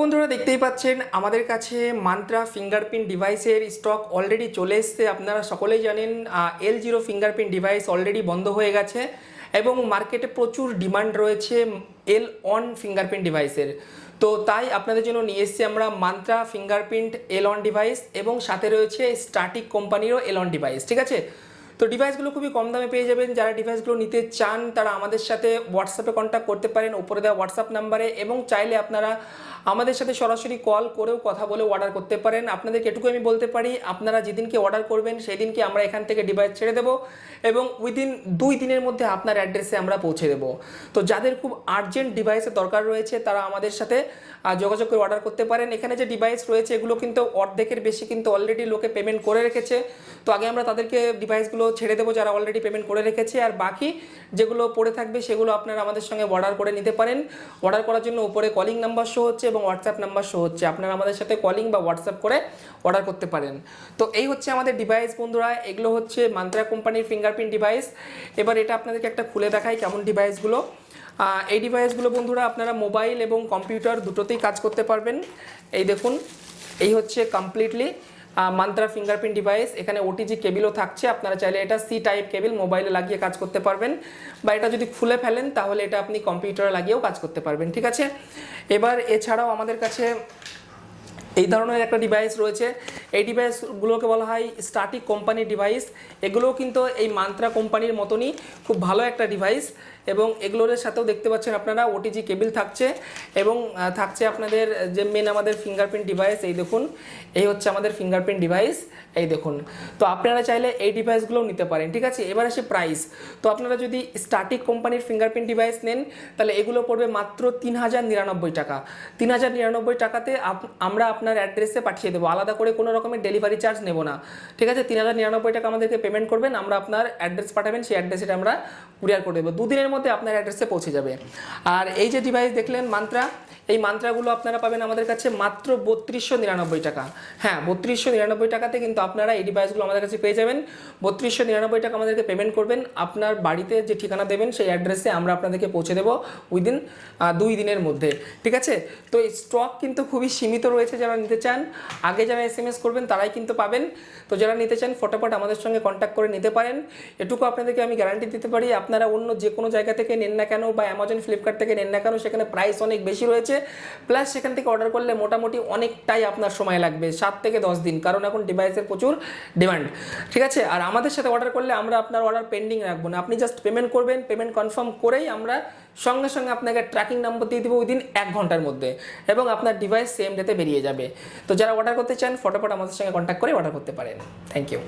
বন্ধুরা দেখতেই পাচ্ছেন, আমাদের কাছে মান্ত্রা ফিঙ্গারপ্রিন্ট ডিভাইসের স্টক অলরেডি চলে এসছে। আপনারা সকলেই জানেন L zero fingerprint device already বন্ধ হয়ে গেছে এবং মার্কেটে প্রচুর ডিমান্ড রয়েছে এল অন ফিঙ্গারপ্রিন্ট ডিভাইসের তো তাই আপনাদের জন্য নিয়ে এসেছি আমরা Mantra fingerprint L one device এবং সাথে রয়েছে স্টাটিক কোম্পানিরও এল অন ডিভাইস ঠিক আছে? তো ডিভাইসগুলো খুবই কম দামে পেয়ে যাবেন। যারা ডিভাইসগুলো নিতে চান, তারা আমাদের সাথে হোয়াটসঅ্যাপে কন্ট্যাক্ট করতে পারেন। উপরে দেওয়া হোয়াটসঅ্যাপ নাম্বারে এবং চাইলে আপনারা আমাদের সাথে সরাসরি কল করেও কথা বলে অর্ডার করতে পারেন। আপনাদেরকে এটুকু আমি বলতে পারি, আপনারা যেদিনকে অর্ডার করবেন সেই দিনকে আমরা এখান থেকে ডিভাইস ছেড়ে দেবো এবং উইদিন দুই দিনের মধ্যে আপনার অ্যাড্রেসে আমরা পৌঁছে দেবো। তো যাদের খুব আর্জেন্ট ডিভাইসের দরকার রয়েছে, তারা আমাদের সাথে যোগাযোগ করে অর্ডার করতে পারেন। এখানে যে ডিভাইস রয়েছে, এগুলো কিন্তু অর্ধেকের বেশি কিন্তু অলরেডি লোকে পেমেন্ট করে রেখেছে। তো আগে আমরা তাদেরকে ডিভাইসগুলো ছেড়ে দেবো যারা অলরেডি পেমেন্ট করে রেখেছে। আর বাকি যেগুলো পড়ে থাকবে, সেগুলো আপনারা আমাদের সঙ্গে অর্ডার করে নিতে পারেন। অর্ডার করার জন্য উপরে কলিং নাম্বার শো হচ্ছে হোয়াটসঅ্যাপ নাম্বার শো হচ্ছে। আপনারা আমাদের সাথে কলিং বা হোয়াটসঅ্যাপ করে অর্ডার করতে পারেন। তো এই হচ্ছে আমাদের ডিভাইস বন্ধুরা। এগুলো হচ্ছে মান্ত্রা কোম্পানির ফিঙ্গারপ্রিন্ট ডিভাইস এবার এটা আপনাদেরকে একটা খুলে দেখাই কেমন ডিভাইসগুলো এই ডিভাইসগুলো বন্ধুরা আপনারা মোবাইল এবং কম্পিউটার দুটোতেই কাজ করতে পারবেন। এই দেখুন, এই হচ্ছে কমপ্লিটলি মান্ত্রা ফিঙ্গারপ্রিন্ট ডিভাইস এখানে ওটিজি কেবিলও থাকছে। আপনারা চাইলে এটা সি টাইপ কেবিল মোবাইলে লাগিয়ে কাজ করতে পারবেন। বা এটা যদি খুলে ফেলেন, তাহলে এটা আপনি কম্পিউটারে লাগিয়েও কাজ করতে পারবেন, ঠিক আছে? এবার এছাড়াও আমাদের কাছে এই ধরনের একটা ডিভাইস রয়েছে। এই ডিভাইসগুলোকে বলা হয় স্টাটিক কোম্পানির ডিভাইস এগুলোও কিন্তু এই মান্ত্রা কোম্পানির মতনই খুব ভালো একটা ডিভাইস এবং এগুলোর সাথেও দেখতে পাচ্ছেন আপনারা ওটিজি কেবিল থাকছে। এবং থাকছে আপনাদের যে মেন আমাদের ফিঙ্গারপ্রিন্ট ডিভাইস এই দেখুন। এই হচ্ছে আমাদের ফিঙ্গারপ্রিন্ট ডিভাইস এই দেখুন। তো আপনারা চাইলে এই ডিভাইসগুলোও নিতে পারেন, ঠিক আছে? এবার আসে প্রাইস তো আপনারা যদি স্টাটিক কোম্পানির ফিঙ্গারপ্রিন্ট ডিভাইস নেন, তাহলে এগুলো পড়বে মাত্র তিন হাজার নিরানব্বই টাকা। তিন হাজার নিরানব্বই টাকাতে আমরা আপনার অ্যাড্রেসে পাঠিয়ে দেবো। আলাদা করে কোনো রকমের ডেলিভারি চার্জ নেব না। ঠিক আছে? তিন হাজার নিরানব্বই টাকা আমাদেরকে পেমেন্ট করবেন, আমরা আপনার অ্যাড্রেস পাঠাবেন, সেই অ্যাড্রেসে আমরা কুরিয়ার করে দেবো। দুদিনের মধ্যে আপনার অ্যাড্রেসে পৌঁছে যাবে। আর এই যে ডিভাইস দেখলেন মান্ত্রা এই মান্ত্রাগুলো আপনারা পাবেন আমাদের কাছে মাত্র বত্রিশশো নিরানব্বই টাকা। হ্যাঁ বত্রিশশো নিরানব্বই টাকাতে কিন্তু আপনারা এই ডিভাইসগুলো আমাদের কাছে পেয়ে যাবেন। বত্রিশশো নিরানব্বই টাকা আমাদেরকে পেমেন্ট করবেন। আপনার বাড়িতে যে ঠিকানা দেবেন, সেই অ্যাড্রেসে আমরা আপনাদেরকে পৌঁছে দেবো উইদিন দুই দিনের মধ্যে। ঠিক আছে? তো এই স্টক কিন্তু খুবই সীমিত রয়েছে যারা নিতে চান, আগে যারা এস এম এস করবেন তারাই কিন্তু পাবেন। তো যারা নিতে চান, ফটোফট আমাদের সঙ্গে কন্ট্যাক্ট করে নিতে পারেন। এটুকু আপনাদেরকে আমি গ্যারান্টি দিতে পারি, আপনারা অন্য যে কোনো জায়গা থেকে নেন না কেন বা অ্যামাজন ফ্লিপকার্ট থেকে নেন না কেন, সেখানে প্রাইস অনেক বেশি রয়েছে। প্লাস সেখান থেকে অর্ডার করলে মোটামুটি অনেকটাই আপনার সময় লাগবে, সাত থেকে দশ দিন, কারণ এখন ডিভাইসের প্রচুর ডিমান্ড ঠিক আছে? আর আমাদের সাথে অর্ডার করলে আমরা আপনার অর্ডার পেন্ডিং রাখব না। আপনি জাস্ট পেমেন্ট করবেন পেমেন্ট কনফার্ম করেই আমরা সঙ্গে সঙ্গে আপনাকে ট্র্যাকিং নাম্বার দিয়ে দেবো উইদিন এক ঘণ্টার মধ্যে এবং আপনার ডিভাইস সেম ডেতে বেরিয়ে যাবে। তো যারা অর্ডার করতে চান, ফটোফট আমাদের সঙ্গে কন্ট্যাক্ট করে অর্ডার করতে পারেন। Thank you